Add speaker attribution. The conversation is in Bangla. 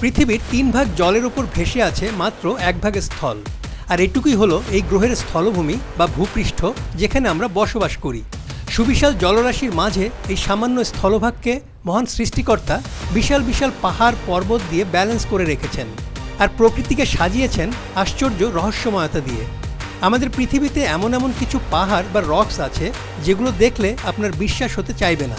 Speaker 1: পৃথিবীর তিন ভাগ জলের ওপর ভেসে আছে মাত্র এক ভাগ স্থল। আর এটুকুই হলো এই গ্রহের স্থলভূমি বা ভূপৃষ্ঠ যেখানে আমরা বসবাস করি। সুবিশাল জলরাশির মাঝে এই সামান্য স্থলভাগকে মহান সৃষ্টিকর্তা বিশাল বিশাল পাহাড় পর্বত দিয়ে ব্যালেন্স করে রেখেছেন আর প্রকৃতিকে সাজিয়েছেন আশ্চর্য রহস্যময়তা দিয়ে। আমাদের পৃথিবীতে এমন এমন কিছু পাহাড় বা রকস আছে যেগুলো দেখলে আপনার বিশ্বাস হতে চাইবে না।